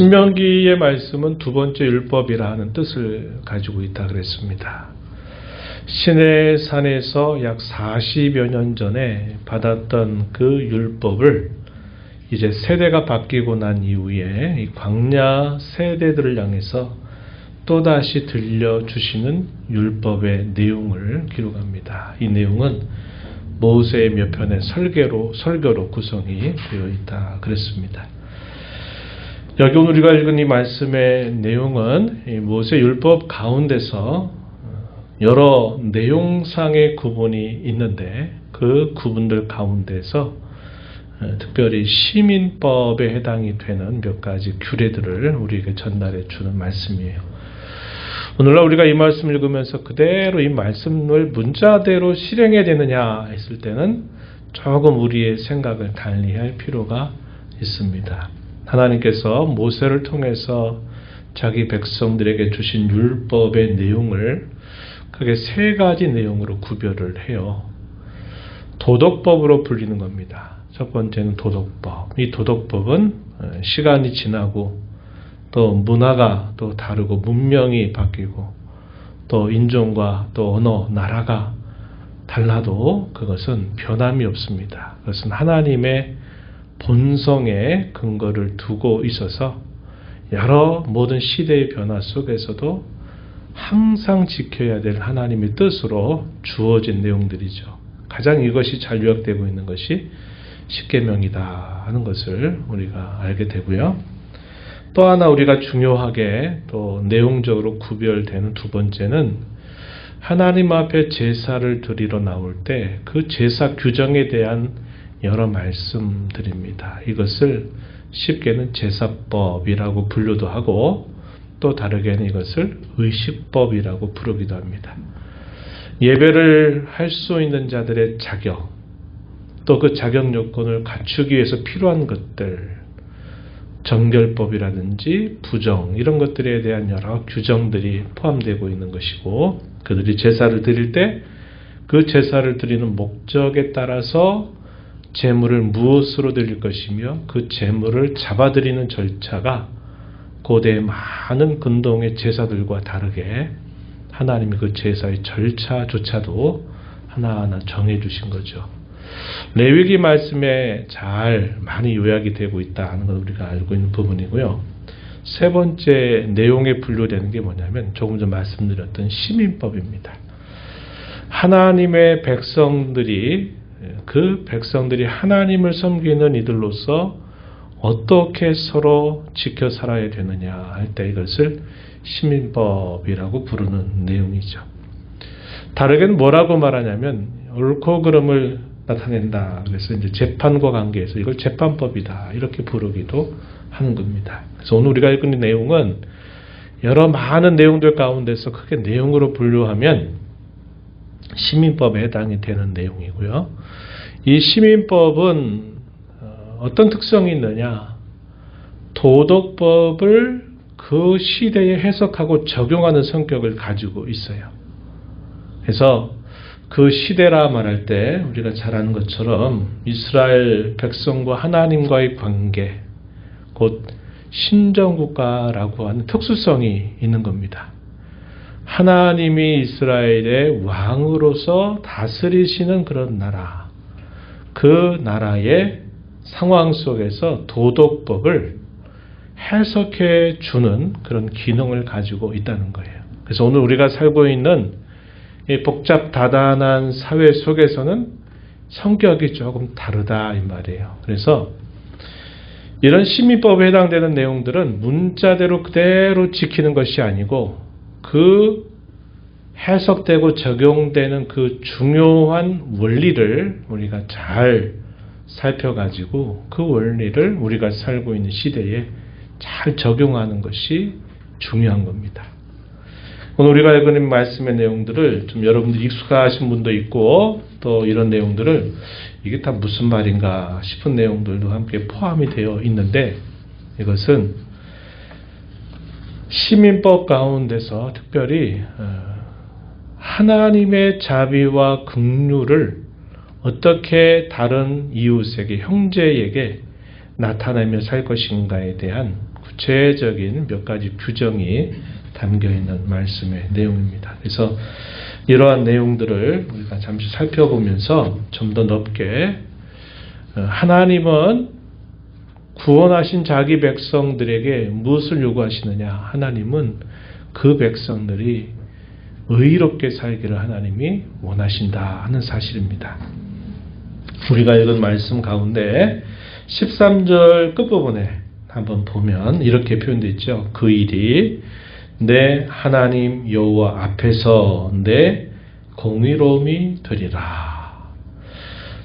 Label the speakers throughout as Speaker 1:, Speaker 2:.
Speaker 1: 신명기의 말씀은 두 번째 율법이라 하는 뜻을 가지고 있다 그랬습니다. 신의 산에서 약 40여 년 전에 받았던 그 율법을 이제 세대가 바뀌고 난 이후에 이 광야 세대들을 향해서 또다시 들려주시는 율법의 내용을 기록합니다. 이 내용은 모세의 몇 편의 설계로, 설교로 구성이 되어 있다 그랬습니다. 여기 오늘 우리가 읽은 이 말씀의 내용은 이 모세 율법 가운데서 여러 내용상의 구분이 있는데 그 구분들 가운데서 어, 특별히 시민법에 해당이 되는 몇 가지 규례들을 우리에게 전달해 주는 말씀이에요. 오늘날 우리가 이 말씀을 읽으면서 그대로 이 말씀을 문자대로 실행해야 되느냐 했을 때는 조금 우리의 생각을 달리할 필요가 있습니다. 하나님께서 모세를 통해서 자기 백성들에게 주신 율법의 내용을 크게 세 가지 내용으로 구별을 해요. 도덕법으로 불리는 겁니다. 첫 번째는 도덕법. 이 도덕법은 어, 시간이 지나고 또 문화가 또 다르고 문명이 바뀌고 또 인종과 또 언어, 나라가 달라도 그것은 변함이 없습니다. 그것은 하나님의 본성의 근거를 두고 있어서 여러 모든 시대의 변화 속에서도 항상 지켜야 될 하나님의 뜻으로 주어진 내용들이죠. 가장 이것이 잘 요약되고 있는 것이 십계명이다 하는 것을 우리가 알게 되고요. 또 하나 우리가 중요하게 또 내용적으로 구별되는 두 번째는 하나님 앞에 제사를 드리러 나올 때 그 제사 규정에 대한 여러 말씀드립니다. 이것을 쉽게는 제사법이라고 분류도 하고 또 다르게는 이것을 의식법이라고 부르기도 합니다. 예배를 할 수 있는 자들의 자격, 또 그 자격 요건을 갖추기 위해서 필요한 것들, 정결법이라든지 부정, 이런 것들에 대한 여러 규정들이 포함되고 있는 것이고, 그들이 제사를 드릴 때 그 제사를 드리는 목적에 따라서 재물을 무엇으로 드릴 것이며 그 재물을 잡아드리는 절차가 고대의 많은 근동의 제사들과 다르게 하나님이 그 제사의 절차조차도 하나하나 정해 주신 거죠. 레위기 말씀에 잘 많이 요약이 되고 있다 하는 걸 우리가 알고 있는 부분이고요. 세 번째 내용에 분류되는 게 뭐냐면 조금 전 말씀드렸던 시민법입니다. 하나님의 백성들이 그 백성들이 하나님을 섬기는 이들로서 어떻게 서로 지켜 살아야 되느냐 할 때 이것을 시민법이라고 부르는 내용이죠. 다르게는 뭐라고 말하냐면 옳고 그름을 나타낸다. 그래서 이제 재판과 관계에서 이걸 재판법이다. 이렇게 부르기도 하는 겁니다. 그래서 오늘 우리가 읽은 내용은 여러 많은 내용들 가운데서 크게 내용으로 분류하면 시민법에 해당이 되는 내용이고요. 이 시민법은 어떤 특성이 있느냐? 도덕법을 그 시대에 해석하고 적용하는 성격을 가지고 있어요. 그래서 그 시대라 말할 때 우리가 잘 아는 것처럼 이스라엘 백성과 하나님과의 관계, 곧 신정국가라고 하는 특수성이 있는 겁니다. 하나님이 이스라엘의 왕으로서 다스리시는 그런 나라, 그 나라의 상황 속에서 도덕법을 해석해 주는 그런 기능을 가지고 있다는 거예요. 그래서 오늘 우리가 살고 있는 복잡 다단한 사회 속에서는 성격이 조금 다르다 이 말이에요. 그래서 이런 시민법에 해당되는 내용들은 문자대로 그대로 지키는 것이 아니고 그 해석되고 적용되는 그 중요한 원리를 우리가 잘 살펴가지고 그 원리를 우리가 살고 있는 시대에 잘 적용하는 것이 중요한 겁니다. 오늘 우리가 읽은 말씀의 내용들을 좀 여러분들 익숙하신 분도 있고 또 이런 내용들을 이게 다 무슨 말인가 싶은 내용들도 함께 포함이 되어 있는데 이것은 시민법 가운데서 특별히 어, 하나님의 자비와 긍휼을 어떻게 다른 이웃에게 형제에게 나타내며 살 것인가에 대한 구체적인 몇 가지 규정이 담겨 있는 말씀의 내용입니다. 그래서 이러한 내용들을 우리가 잠시 살펴보면서 좀 더 넓게 어, 하나님은 구원하신 자기 백성들에게 무엇을 요구하시느냐? 하나님은 그 백성들이 의롭게 살기를 하나님이 원하신다 하는 사실입니다. 우리가 읽은 말씀 가운데 13절 끝부분에 한번 보면 이렇게 표현되어 있죠. 그 일이 내 하나님 여호와 앞에서 내 공의로움이 되리라.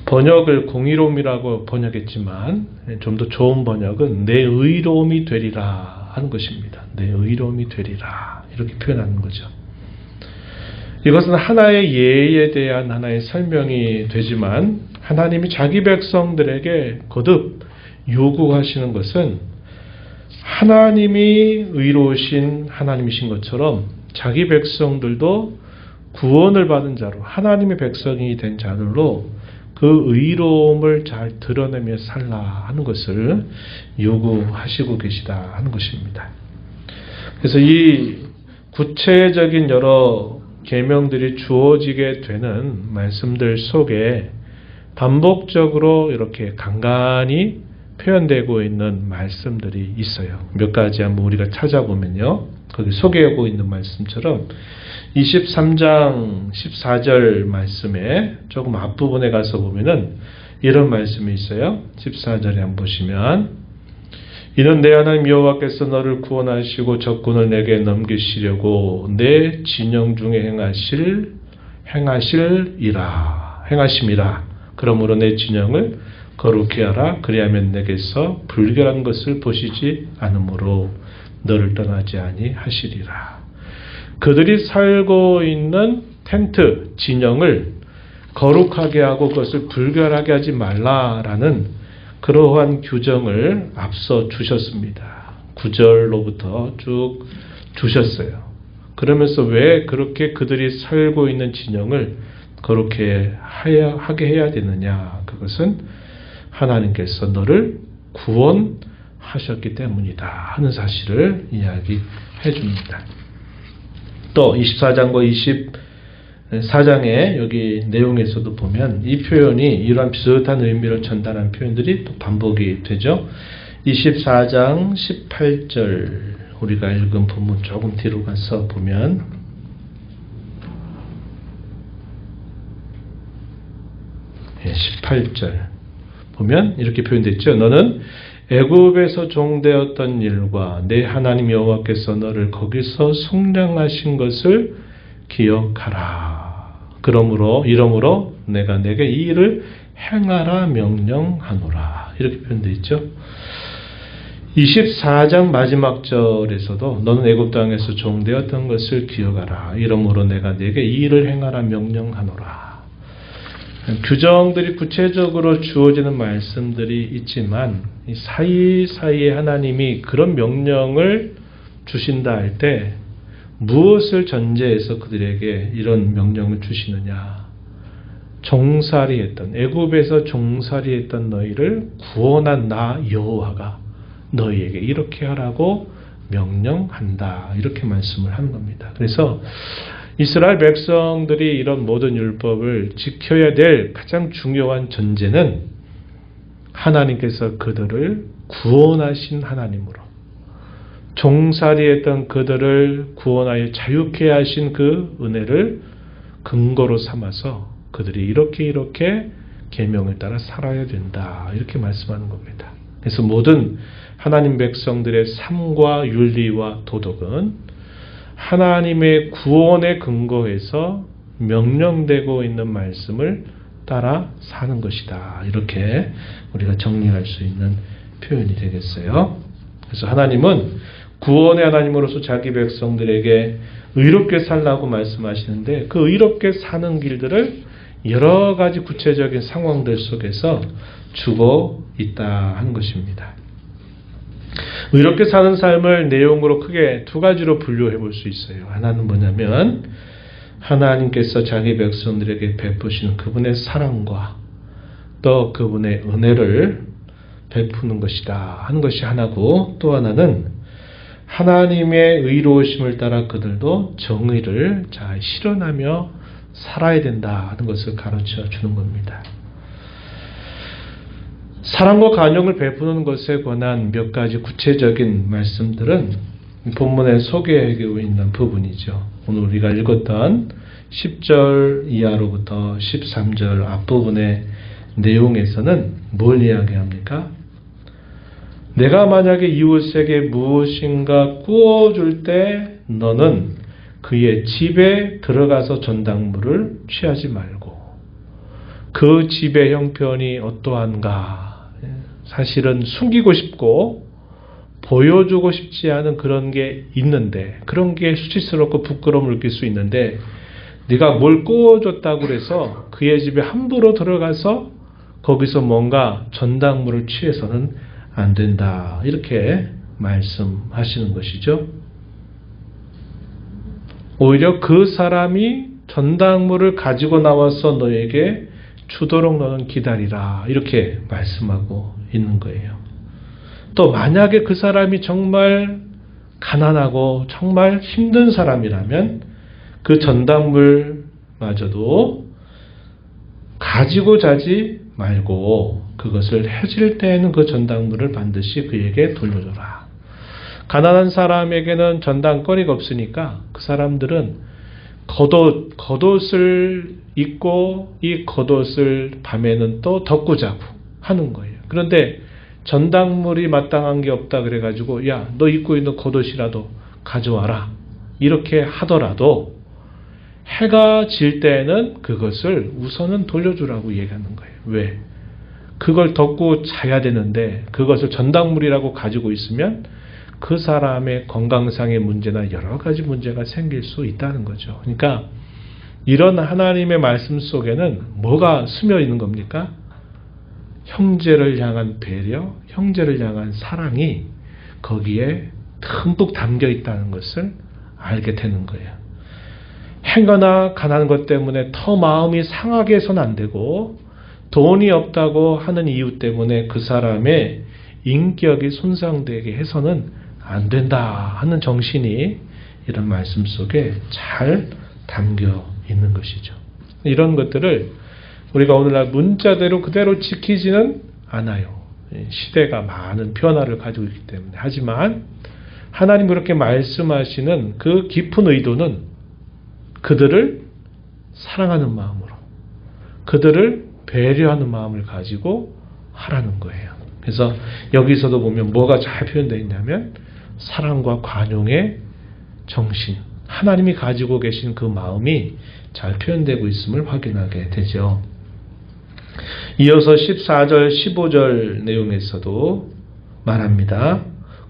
Speaker 1: 번역을 공의로움이라고 번역했지만 좀 더 좋은 번역은 내 의로움이 되리라 하는 것입니다. 내 의로움이 되리라 이렇게 표현하는 거죠. 이것은 하나의 예에 대한 하나의 설명이 되지만 하나님이 자기 백성들에게 거듭 요구하시는 것은 하나님이 의로우신 하나님이신 것처럼 자기 백성들도 구원을 받은 자로 하나님의 백성이 된 자들로 그 의로움을 잘 드러내며 살라 하는 것을 요구하시고 계시다 하는 것입니다. 그래서 이 구체적인 여러 계명들이 주어지게 되는 말씀들 속에 반복적으로 이렇게 간간히 표현되고 있는 말씀들이 있어요. 몇 가지 한번 우리가 찾아보면요. 거기 소개하고 있는 말씀처럼 23장 14절 말씀에 조금 앞부분에 가서 보면은 이런 말씀이 있어요. 14절에 한번 보시면 이는 내 하나님 여호와께서 너를 구원하시고 적군을 내게 넘기시려고 내 진영 중에 행하실 행하실이라. 행하심이라 그러므로 내 진영을 거룩히 하라. 그리하면 내게서 불결한 것을 보시지 않으므로 너를 떠나지 아니하시리라. 그들이 살고 있는 텐트 진영을 거룩하게 하고 그것을 불결하게 하지 말라라는 그러한 규정을 앞서 주셨습니다. 9절로부터 쭉 주셨어요. 그러면서 왜 그렇게 그들이 살고 있는 진영을 그렇게 하게 해야 되느냐? 그것은 하나님께서 너를 구원하셨기 때문이다 하는 사실을 이야기해 줍니다. 또 24장과 24장의 여기 내용에서도 보면 이 표현이 이러한 비슷한 의미를 전달한 표현들이 또 반복이 되죠. 24장 18절 우리가 읽은 본문 조금 뒤로 가서 보면 예, 18절 보면 이렇게 표현됐죠. 너는 애굽에서 종되었던 일과 내 하나님 여호와께서 너를 거기서 속량하신 것을 기억하라. 그러므로 이러므로 내가 내게 이 일을 행하라 명령하노라. 이렇게 표현되어 있죠. 24장 마지막 절에서도 너는 애굽 땅에서 종되었던 것을 기억하라. 이러므로 내가 내게 이 일을 행하라 명령하노라. 규정들이 구체적으로 주어지는 말씀들이 있지만 사이사이에 하나님이 그런 명령을 주신다 할 때 무엇을 전제해서 그들에게 이런 명령을 주시느냐? 종살이 했던 애굽에서 종살이 했던 너희를 구원한 나 여호와가 너희에게 이렇게 하라고 명령한다. 이렇게 말씀을 하는 겁니다. 그래서 이스라엘 백성들이 이런 모든 율법을 지켜야 될 가장 중요한 전제는 하나님께서 그들을 구원하신 하나님으로 종살이했던 그들을 구원하여 자유케 하신 그 은혜를 근거로 삼아서 그들이 이렇게 이렇게 계명을 따라 살아야 된다 이렇게 말씀하는 겁니다. 그래서 모든 하나님 백성들의 삶과 윤리와 도덕은 하나님의 구원에 근거해서 명령되고 있는 말씀을 따라 사는 것이다. 이렇게 우리가 정리할 수 있는 표현이 되겠어요. 그래서 하나님은 구원의 하나님으로서 자기 백성들에게 의롭게 살라고 말씀하시는데 그 의롭게 사는 길들을 여러 가지 구체적인 상황들 속에서 주고 있다 하는 것입니다. 의롭게 사는 삶을 내용으로 크게 두 가지로 분류해 볼 수 있어요. 하나는 뭐냐면 하나님께서 자기 백성들에게 베푸시는 그분의 사랑과 또 그분의 은혜를 베푸는 것이다 하는 것이 하나고 또 하나는 하나님의 의로우심을 따라 그들도 정의를 잘 실현하며 살아야 된다 하는 것을 가르쳐 주는 겁니다. 사랑과 간용을 베푸는 것에 관한 몇 가지 구체적인 말씀들은 본문에 소개하고 있는 부분이죠. 오늘 우리가 읽었던 10절 이하로부터 13절 앞부분의 내용에서는 뭘 이야기합니까? 내가 만약에 이웃에게 무엇인가 구워줄 때 너는 그의 집에 들어가서 전당물을 취하지 말고 그 집의 형편이 어떠한가? 사실은 숨기고 싶고 보여주고 싶지 않은 그런 게 있는데 그런 게 수치스럽고 부끄러움을 느낄 수 있는데 네가 뭘 구워줬다고 그래서 그의 집에 함부로 들어가서 거기서 뭔가 전당물을 취해서는 안 된다 이렇게 말씀하시는 것이죠. 오히려 그 사람이 전당물을 가지고 나와서 너에게 주도록 너는 기다리라 이렇게 말씀하고 있는 거예요. 또 만약에 그 사람이 정말 가난하고 정말 힘든 사람이라면 그 전당물마저도 가지고 자지 말고 그것을 해질 때에는 그 전당물을 반드시 그에게 돌려줘라. 가난한 사람에게는 전당거리가 없으니까 그 사람들은 겉옷, 겉옷을 입고 이 겉옷을 밤에는 또 덮고 자고 하는 거예요. 그런데 전당물이 마땅한 게 없다 그래가지고 야 너 입고 있는 겉옷이라도 가져와라 이렇게 하더라도 해가 질 때에는 그것을 우선은 돌려주라고 얘기하는 거예요. 왜? 그걸 덮고 자야 되는데 그것을 전당물이라고 가지고 있으면 그 사람의 건강상의 문제나 여러 가지 문제가 생길 수 있다는 거죠. 그러니까 이런 하나님의 말씀 속에는 뭐가 스며 있는 겁니까? 형제를 향한 배려, 형제를 향한 사랑이 거기에 듬뿍 담겨 있다는 것을 알게 되는 거예요. 행거나 가난한 것 때문에 더 마음이 상하게 해서는 안 되고 돈이 없다고 하는 이유 때문에 그 사람의 인격이 손상되게 해서는 안 된다 하는 정신이 이런 말씀 속에 잘 담겨 있는 것이죠. 이런 것들을 우리가 오늘날 문자대로 그대로 지키지는 않아요. 시대가 많은 변화를 가지고 있기 때문에. 하지만 하나님 그렇게 말씀하시는 그 깊은 의도는 그들을 사랑하는 마음으로, 그들을 배려하는 마음을 가지고 하라는 거예요. 그래서 여기서도 보면 뭐가 잘 표현되어 있냐면 사랑과 관용의 정신, 하나님이 가지고 계신 그 마음이 잘 표현되고 있음을 확인하게 되죠. 이어서 14절, 15절 내용에서도 말합니다.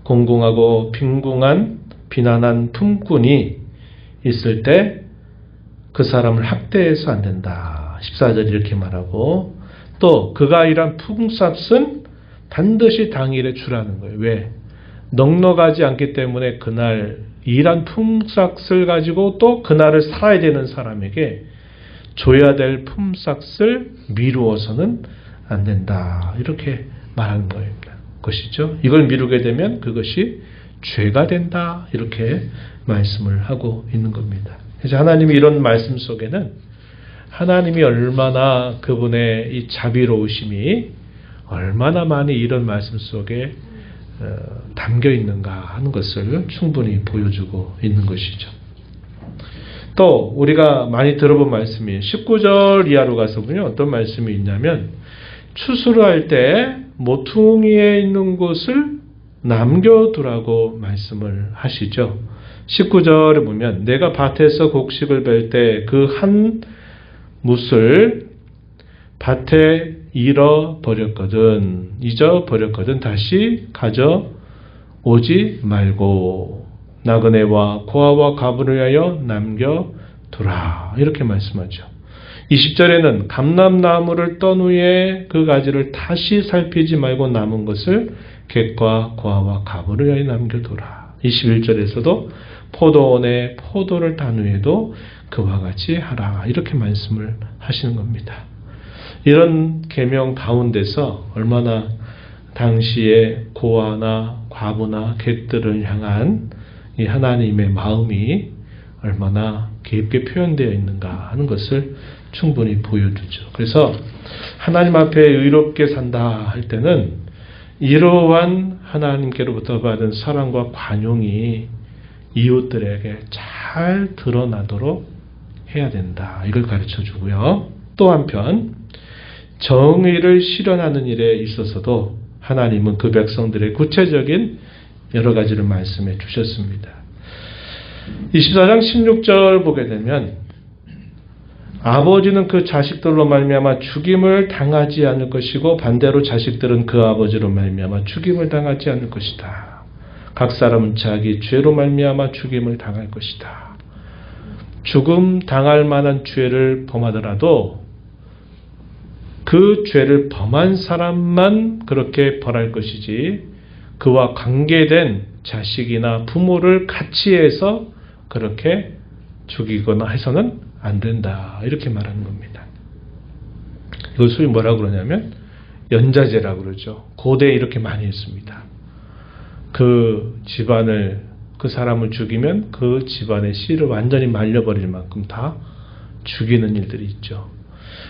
Speaker 1: 공공하고 빈궁한 비난한 품꾼이 있을 때 그 사람을 학대해서 안 된다. 14절 이렇게 말하고 또 그가 일한 품삯은 반드시 당일에 주라는 거예요. 왜? 넉넉하지 않기 때문에 그날 일한 품삯을 가지고 또 그날을 살아야 되는 사람에게 줘야 될 품삯을 미루어서는 안 된다. 이렇게 말하는 거입니다. 것이죠. 이걸 미루게 되면 그것이 죄가 된다. 이렇게 말씀을 하고 있는 겁니다. 그래서 하나님이 이런 말씀 속에는 하나님이 얼마나 그분의 이 자비로우심이 얼마나 많이 이런 말씀 속에 어, 담겨 있는가 하는 것을 충분히 보여주고 있는 것이죠. 또 우리가 많이 들어본 말씀이 19절 이하로 가서 보면 어떤 말씀이 있냐면 추수를 때 모퉁이에 있는 곳을 남겨두라고 말씀을 하시죠. 19절에 보면 내가 밭에서 곡식을 벨 때 그 한 뭇을 밭에 잃어버렸거든 잊어버렸거든 다시 가져 오지 말고 나그네와 고아와 가부를 위하여 남겨두라 이렇게 말씀하죠. 20절에는 감람나무를 떤 후에 그 가지를 다시 살피지 말고 남은 것을 객과 고아와 가부를 위하여 남겨두라. 21절에서도 포도원에 포도를 단 후에도 그와 같이 하라 이렇게 말씀을 하시는 겁니다. 이런 계명 가운데서 얼마나 당시에 고아나 과부나 객들을 향한 이 하나님의 마음이 얼마나 깊게 표현되어 있는가 하는 것을 충분히 보여주죠. 그래서 하나님 앞에 의롭게 산다 할 때는 이러한 하나님께로부터 받은 사랑과 관용이 이웃들에게 잘 드러나도록 해야 된다. 이걸 가르쳐 주고요. 또 한편, 정의를 실현하는 일에 있어서도 하나님은 그 백성들의 구체적인 여러 가지를 말씀해 주셨습니다. 24장 16절 보게 되면 아버지는 그 자식들로 말미암아 죽임을 당하지 않을 것이고 반대로 자식들은 그 아버지로 말미암아 죽임을 당하지 않을 것이다. 각 사람은 자기 죄로 말미암아 죽임을 당할 것이다. 죽음 당할 만한 죄를 범하더라도 그 죄를 범한 사람만 그렇게 벌할 것이지 그와 관계된 자식이나 부모를 같이 해서 그렇게 죽이거나 해서는 안 된다. 이렇게 말하는 겁니다. 이걸 소위 뭐라고 그러냐면 연자제라고 그러죠. 고대에 이렇게 많이 했습니다. 그 집안을 그 사람을 죽이면 그 집안의 씨를 완전히 말려버릴 만큼 다 죽이는 일들이 있죠.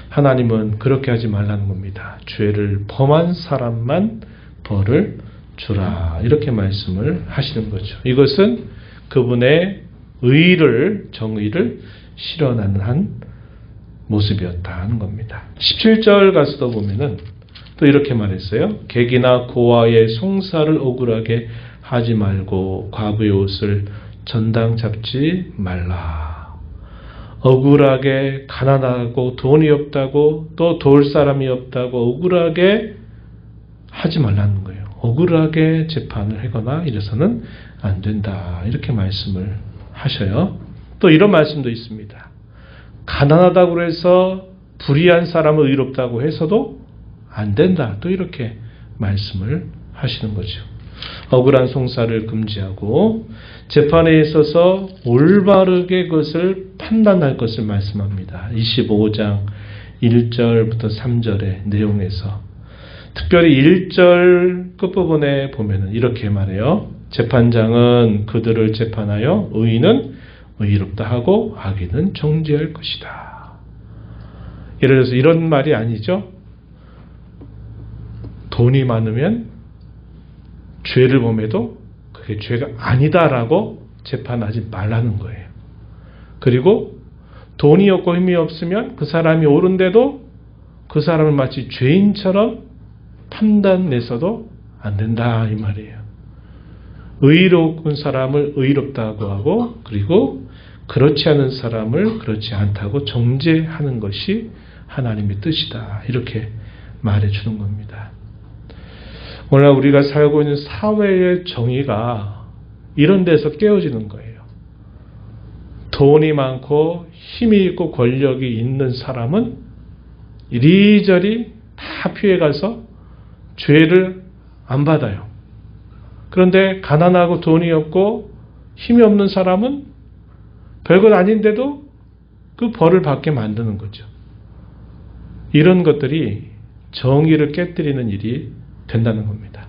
Speaker 1: 하나님은 그렇게 하지 말라는 겁니다. 죄를 범한 사람만 벌을 주라. 이렇게 말씀을 하시는 거죠. 이것은 그분의 의를, 정의를 실현하는 한 모습이었다 하는 겁니다. 17절 가서도 보면은 또 이렇게 말했어요. 객이나 고아의 송사를 억울하게 하지 말고 과부의 옷을 전당 잡지 말라. 억울하게 가난하고 돈이 없다고 또 도울 사람이 없다고 억울하게 하지 말라는 거예요. 억울하게 재판을 하거나 이래서는 안 된다. 이렇게 말씀을 하셔요. 또 이런 말씀도 있습니다. 가난하다고 해서 불의한 사람을 의롭다고 해서도 안 된다. 또 이렇게 말씀을 하시는 거죠. 억울한 송사를 금지하고 재판에 있어서 올바르게 그것을 판단할 것을 말씀합니다. 25장 1절부터 3절의 내용에서 특별히 1절 끝부분에 보면은 이렇게 말해요. 재판장은 그들을 재판하여 의인은 의롭다 하고 악인은 정죄할 것이다. 예를 들어서 이런 말이 아니죠. 돈이 많으면 죄를 범해도 그게 죄가 아니다라고 재판하지 말라는 거예요. 그리고 돈이 없고 힘이 없으면 그 사람이 옳은데도 그 사람을 마치 죄인처럼 판단내서도 안 된다 이 말이에요. 의로운 사람을 의롭다고 하고 그리고 그렇지 않은 사람을 그렇지 않다고 정죄하는 것이 하나님의 뜻이다. 이렇게 말해 주는 겁니다. 오늘 우리가 살고 있는 사회의 정의가 이런 데서 깨어지는 거예요. 돈이 많고 힘이 있고 권력이 있는 사람은 이리저리 다 피해가서 죄를 안 받아요. 그런데 가난하고 돈이 없고 힘이 없는 사람은 별것 아닌데도 그 벌을 받게 만드는 거죠. 이런 것들이 정의를 깨뜨리는 일이 된다는 겁니다.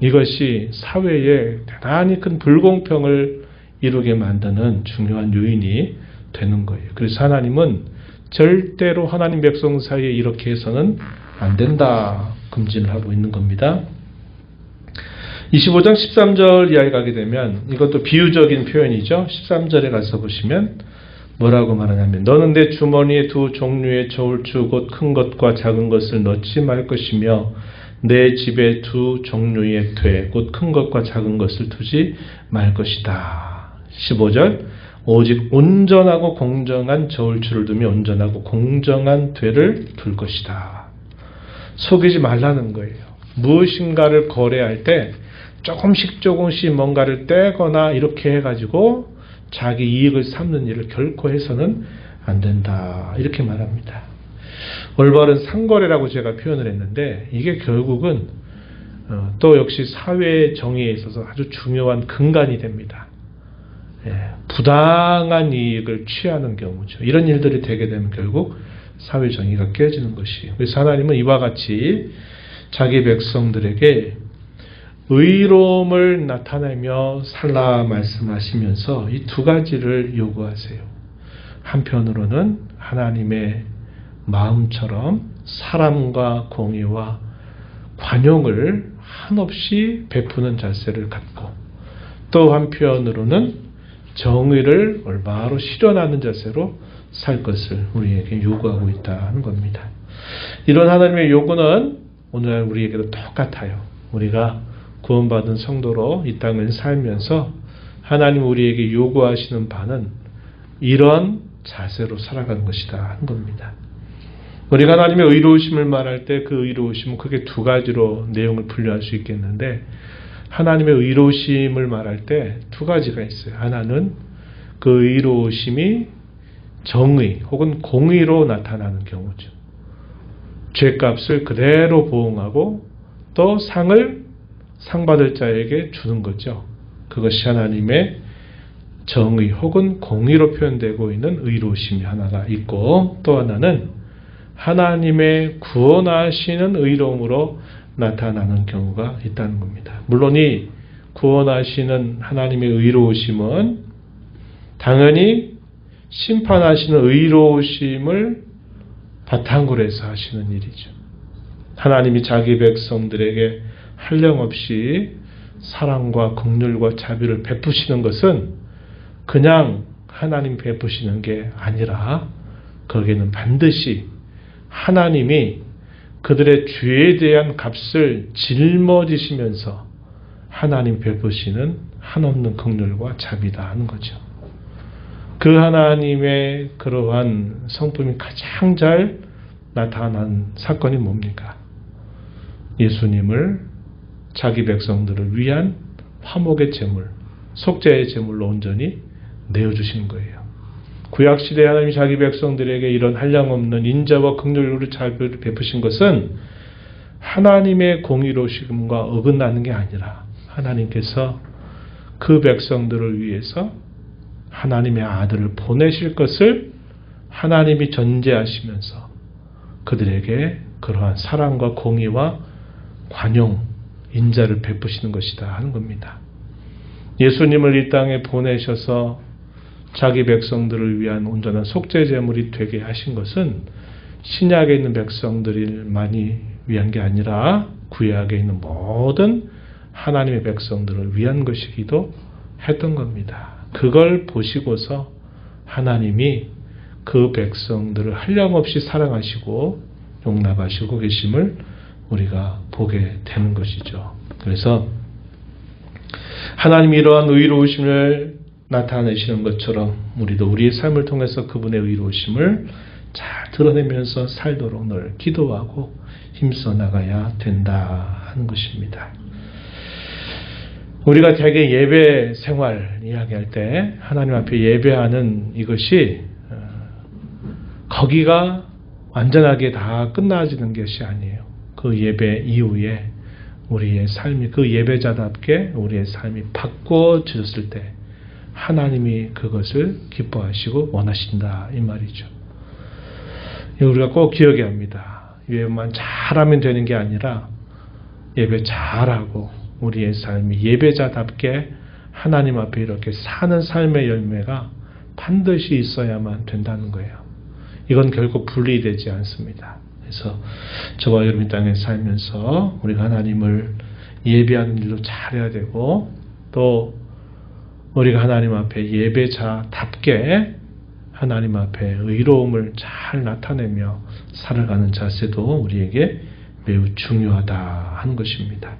Speaker 1: 이것이 사회에 대단히 큰 불공평을 이루게 만드는 중요한 요인이 되는 거예요. 그래서 하나님은 절대로 하나님 백성 사이에 이렇게 해서는 안 된다 금지를 하고 있는 겁니다. 25장 13절 이하에 가게 되면 이것도 비유적인 표현이죠. 13절에 가서 보시면 뭐라고 말하냐면 너는 내 주머니에 두 종류의 저울추 곧 큰 것과 작은 것을 넣지 말 것이며 내 집에 두 종류의 돼곧큰 것과 작은 것을 두지 말 것이다. 15절 오직 온전하고 공정한 저울추를 두며 온전하고 공정한 되를 둘 것이다. 속이지 말라는 거예요. 무엇인가를 거래할 때 조금씩 조금씩 뭔가를 떼거나 이렇게 해가지고 자기 이익을 삼는 일을 결코 해서는 안 된다. 이렇게 말합니다. 올바른 상거래라고 제가 표현을 했는데 이게 결국은 어, 또 역시 사회 정의에 있어서 아주 중요한 근간이 됩니다. 예, 부당한 이익을 취하는 경우죠. 이런 일들이 되게 되면 결국 사회 정의가 깨지는 것이에요. 그래서 하나님은 이와 같이 자기 백성들에게 의로움을 나타내며 살라 말씀하시면서 이 두 가지를 요구하세요. 한편으로는 하나님의 마음처럼 사람과 공의와 관용을 한없이 베푸는 자세를 갖고 또 한편으로는 정의를 얼마로 실현하는 자세로 살 것을 우리에게 요구하고 있다는 겁니다. 이런 하나님의 요구는 오늘 우리에게도 똑같아요. 우리가 구원받은 성도로 이 땅을 살면서 하나님 우리에게 요구하시는 바는 이런 자세로 살아가는 것이다 한 겁니다. 우리가 하나님의 의로우심을 말할 때 그 의로우심은 크게 두 가지로 내용을 분류할 수 있겠는데 하나님의 의로우심을 말할 때 두 가지가 있어요. 하나는 그 의로우심이 정의 혹은 공의로 나타나는 경우죠. 죄값을 그대로 보응하고 또 상을 상받을 자에게 주는 거죠. 그것이 하나님의 정의 혹은 공의로 표현되고 있는 의로우심이 하나가 있고 또 하나는 하나님의 구원하시는 의로움으로 나타나는 경우가 있다는 겁니다. 물론 이 구원하시는 하나님의 의로우심은 당연히 심판하시는 의로우심을 바탕으로 해서 하시는 일이죠. 하나님이 자기 백성들에게 한량없이 사랑과 긍휼과 자비를 베푸시는 것은 그냥 하나님 베푸시는 게 아니라 거기에는 반드시 하나님이 그들의 죄에 대한 값을 짊어지시면서 하나님 베푸시는 한없는 긍휼과 자비다 하는 거죠. 그 하나님의 그러한 성품이 가장 잘 나타난 사건이 뭡니까? 예수님을 자기 백성들을 위한 화목의 제물, 속죄의 제물로 온전히 내어주신 거예요. 구약시대 하나님이 자기 백성들에게 이런 한량없는 인자와 긍휼으로 자비를 베푸신 것은 하나님의 공의로심과 어긋나는 게 아니라 하나님께서 그 백성들을 위해서 하나님의 아들을 보내실 것을 하나님이 전제하시면서 그들에게 그러한 사랑과 공의와 관용, 인자를 베푸시는 것이다 하는 겁니다. 예수님을 이 땅에 보내셔서 자기 백성들을 위한 온전한 속죄 제물이 되게 하신 것은 신약에 있는 백성들만이 위한 게 아니라 구약에 있는 모든 하나님의 백성들을 위한 것이기도 했던 겁니다. 그걸 보시고서 하나님이 그 백성들을 한량없이 사랑하시고 용납하시고 계심을 우리가 보게 되는 것이죠. 그래서 하나님이 이러한 의로우심을 나타내시는 것처럼 우리도 우리의 삶을 통해서 그분의 의로우심을 잘 드러내면서 살도록 늘 기도하고 힘써 나가야 된다 하는 것입니다. 우리가 대개 예배 생활 이야기할 때 하나님 앞에 예배하는 이것이 어, 거기가 완전하게 다 끝나지는 것이 아니에요. 그 예배 이후에 우리의 삶이 그 예배자답게 우리의 삶이 바꿔졌을 때 하나님이 그것을 기뻐하시고 원하신다 이 말이죠. 우리가 꼭 기억해야 합니다. 예배만 잘하면 되는 게 아니라 예배 잘하고 우리의 삶이 예배자답게 하나님 앞에 이렇게 사는 삶의 열매가 반드시 있어야만 된다는 거예요. 이건 결코 분리되지 않습니다. 그래서 저와 여러분 땅에 살면서 우리가 하나님을 예배하는 일로 잘해야 되고 또 우리가 하나님 앞에 예배자답게 하나님 앞에 의로움을 잘 나타내며 살아가는 자세도 우리에게 매우 중요하다 하는 것입니다.